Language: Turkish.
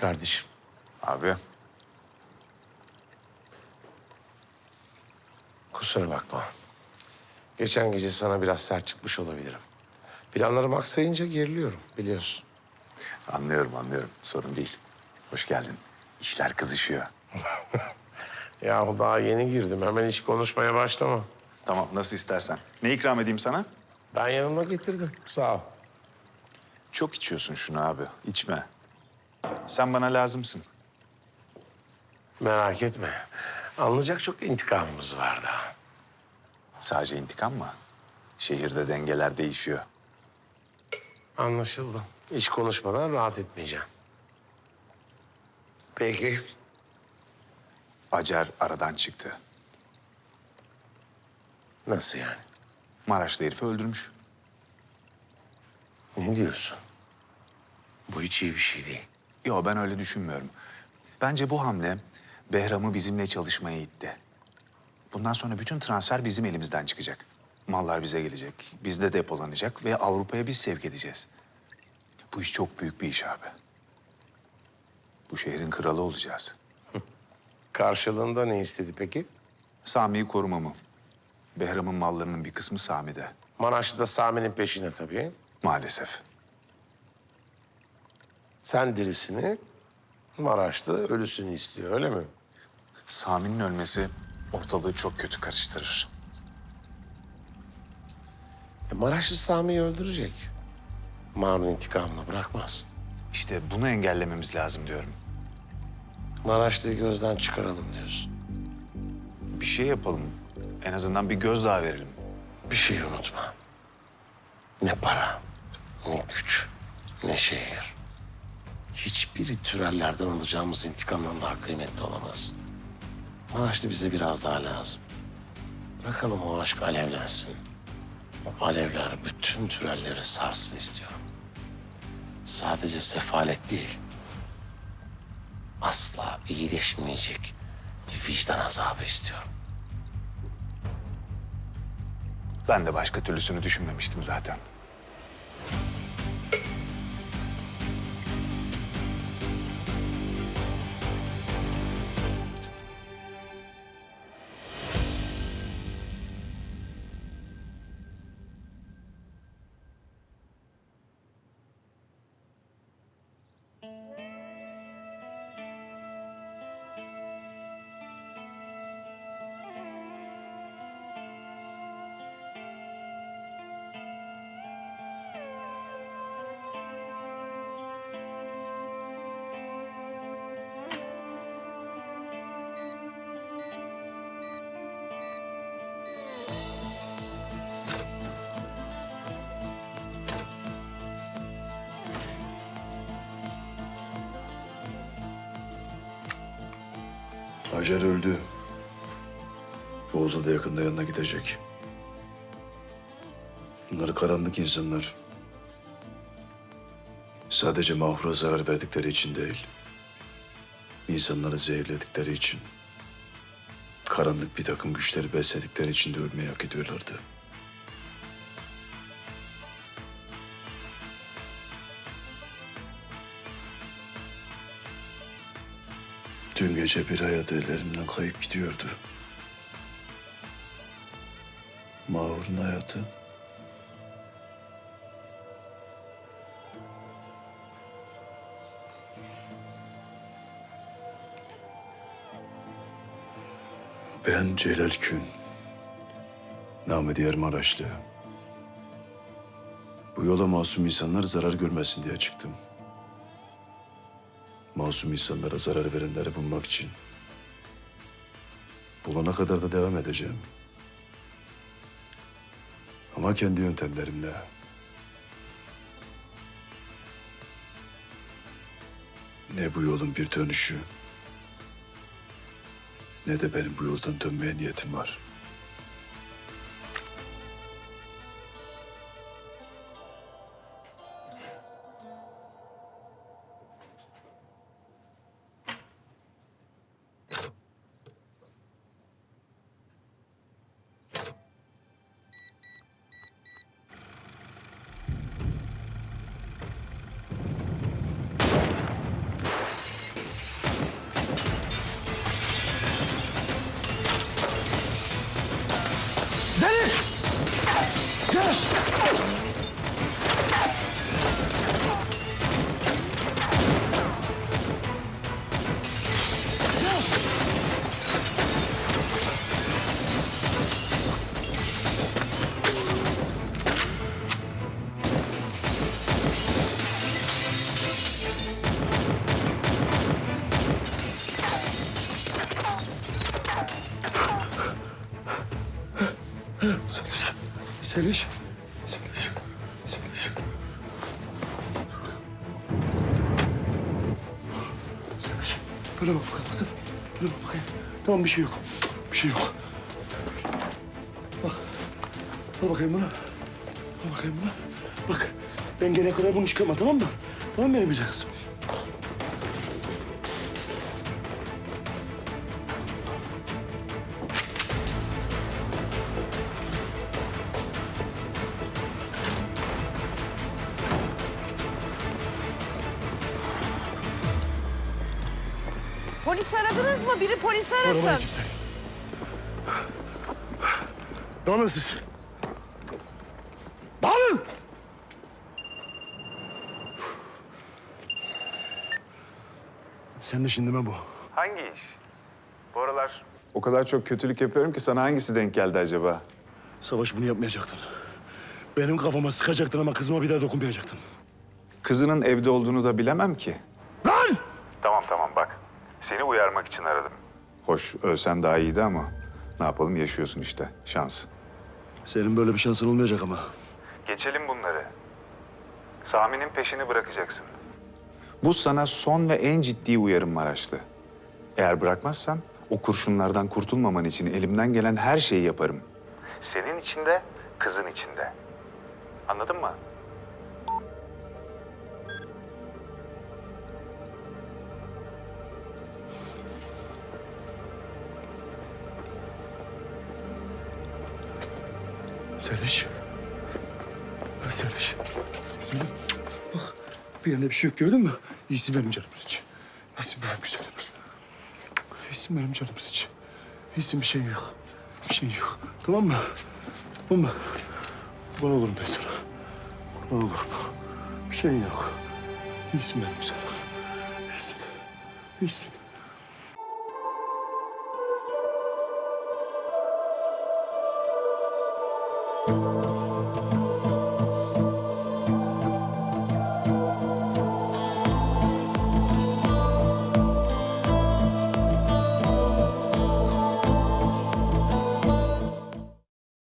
Kardeşim. Abi. Kusura bakma. Geçen gece sana biraz sert çıkmış olabilirim. Planlarım aksayınca geriliyorum biliyorsun. Anlıyorum anlıyorum. Sorun değil. Hoş geldin. İşler kızışıyor. Yahu daha yeni girdim. Hemen hiç konuşmaya başlama. Tamam nasıl istersen. Ne ikram edeyim sana? Ben yanımda getirdim. Sağ ol. Çok içiyorsun şunu abi. İçme. Sen bana lazımsın. Merak etme. Alınacak çok intikamımız var daha. Sadece intikam mı? Şehirde dengeler değişiyor. Anlaşıldı. Hiç konuşmadan rahat etmeyeceğim. Peki. Acar aradan çıktı. Nasıl yani? Maraşlı herifi öldürmüş. Ne diyorsun? Bu hiç iyi bir şey değil. Yo ben öyle düşünmüyorum. Bence bu hamle Behram'ı bizimle çalışmaya itti. Bundan sonra bütün transfer bizim elimizden çıkacak. Mallar bize gelecek, bizde depolanacak ve Avrupa'ya biz sevk edeceğiz. Bu iş çok büyük bir iş abi. Bu şehrin kralı olacağız. Karşılığında ne istedi peki? Sami'yi korumamı. Behram'ın mallarının bir kısmı Sami'de. Maraşlı da Sami'nin peşine tabii. Maalesef. Sen dirisini, Maraşlı ölüsünü istiyor öyle mi? Sami'nin ölmesi ortalığı çok kötü karıştırır. E, Maraşlı Sami'yi öldürecek. Marun intikamını bırakmaz. İşte bunu engellememiz lazım diyorum. Maraşlı'yı gözden çıkaralım diyorsun. Bir şey yapalım. En azından bir gözdağı verelim. Bir şey unutma. Ne para, ne güç, ne şehir. Hiçbiri türellerden alacağımız intikamdan daha kıymetli olamaz. Maraşlı bize biraz daha lazım. Bırakalım o aşk alevlensin. O alevler bütün türelleri sarsın istiyorum. Sadece sefalet değil. Asla iyileşmeyecek bir vicdan azabı istiyorum. Ben de başka türlüsünü düşünmemiştim zaten. Hacer öldü. Oğlu da yakında yanına gidecek. Bunlar karanlık insanlar. Sadece mahvura zarar verdikleri için değil. insanları zehirledikleri için. Karanlık bir takım güçleri besledikleri için de ölmeyi hak ediyorlardı. Dün gece bir hayat ellerimden kayıp gidiyordu. Mahur'un hayatı. Ben Celal Kün. Namı diğer Maraşlı. Bu yola masum insanlar zarar görmesin diye çıktım. Masum insanlara zarar verenleri bulmak için. Bulana kadar da devam edeceğim. Ama kendi yöntemlerimle. Ne bu yolun bir dönüşü, ne de benim bu yoldan dönmeye niyetim var. Seliş. Seliş. Bak bakalım. Böyle bak bakayım. Tamam bir şey yok. Bir şey yok. Bak. Al bakayım buna. Al bakayım buna. Bak. Ben gelene kadar bunu çıkarma tamam mı? Tamam benim güzel kızım? Polis aradınız mı? Biri polis arasın. Aramayın kimseyi. Dağılın siz. Dağılın! Sen de şimdi mi bu? Hangi iş? Bu aralar... O kadar çok kötülük yapıyorum ki sana hangisi denk geldi acaba? Savaş bunu yapmayacaktın. Benim kafama sıkacaktın ama kızıma bir daha dokunmayacaktın. Kızının evde olduğunu da bilemem ki. Lan! Tamam tamam bak. Seni uyarmak için aradım. Hoş ölsem daha iyiydi ama ne yapalım yaşıyorsun işte şans. Senin böyle bir şansın olmayacak ama. Geçelim bunları. Sami'nin peşini bırakacaksın. Bu sana son ve en ciddi uyarım Maraşlı. Eğer bırakmazsam o kurşunlardan kurtulmaman için elimden gelen her şeyi yaparım. Senin için de, kızın için de. Anladın mı? Seliş. Seliş. Güzelim. Bak bir yerinde bir şey yok gördün mü? İyisin benim canım hiç. İyisin benim güzelim. İyisin benim canım hiç. İyisin bir şey yok. Bir şey yok. Tamam mı? Tamam mı? Kurban olurum ben sana. Kurban olurum. Bir şey yok. İyisin benim güzelim. İyisin. İyisin. you